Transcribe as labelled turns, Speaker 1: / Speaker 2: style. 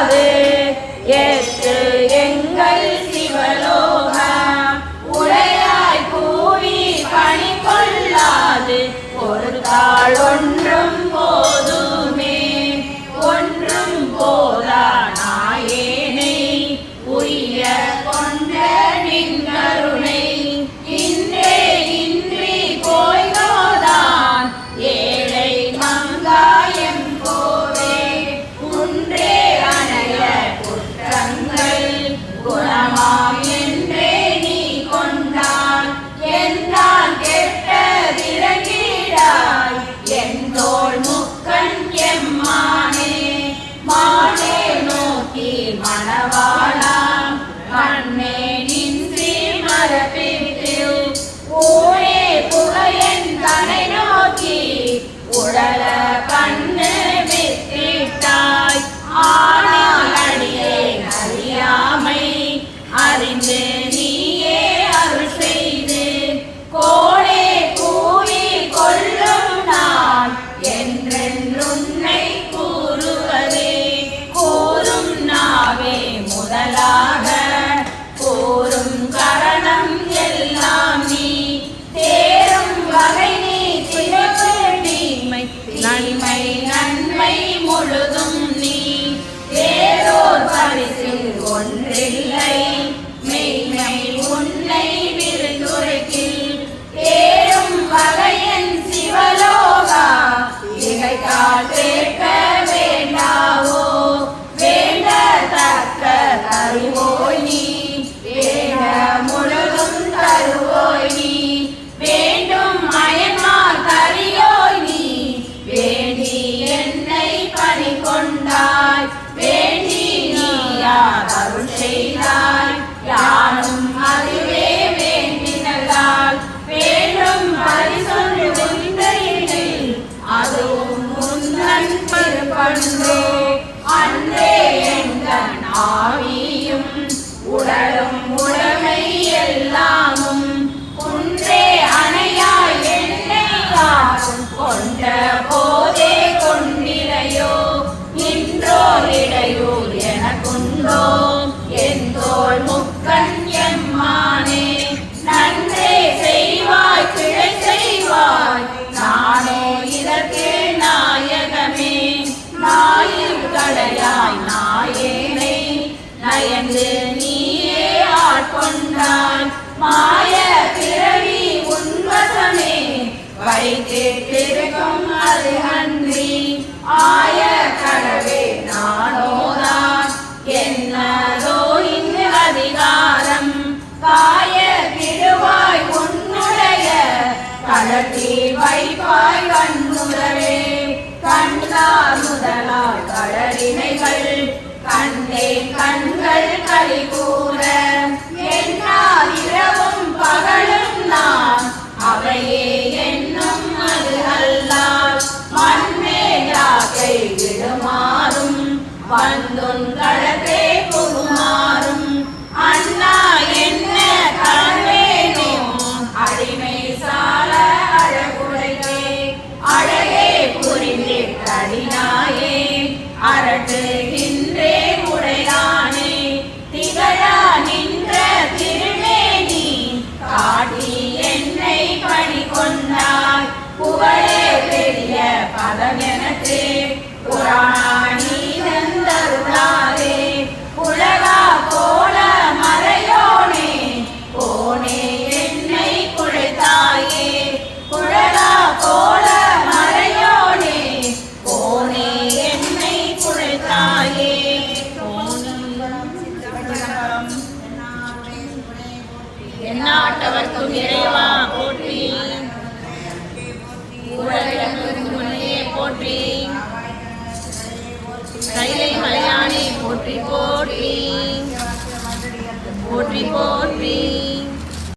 Speaker 1: கூடாது ஏற்று எங்கள் சிவலோகா உடையாய் கூவி பணி கொள்ளாது ஒரு தாழ் ஒன்றும் முதலாக போரும் கரணம் எல்லாம் நீ தேரும் வகை நீ தீமை அன்பே எங்கள் ஆவியும் உடலும் உடமை எல்லாம். என்று நீயே ஆட்கொண்டான். மாய பிறவி உன்வசமே. வைத்திருக்கும் அது அன்றி. ஆய கடவே நானோதான் என்னதோ இங்கு அதிகாரம். காய திருவாய் உன்னுடைய. கலத்தில் வைப்பாய் கண்ணுறவே கண்ணா முதலாய் கடல் கண்டேன் கண்கள் களி கூற என்னால் இரவும் பகலும் நான். அவையே என்னும் அது அல்லால் மண்மேடாக்கை விடுமாறும். வந்துன் கடத்தே உனக்கும் இறைவா போற்றி. உலகிற்கு முன்னே போற்றி போ.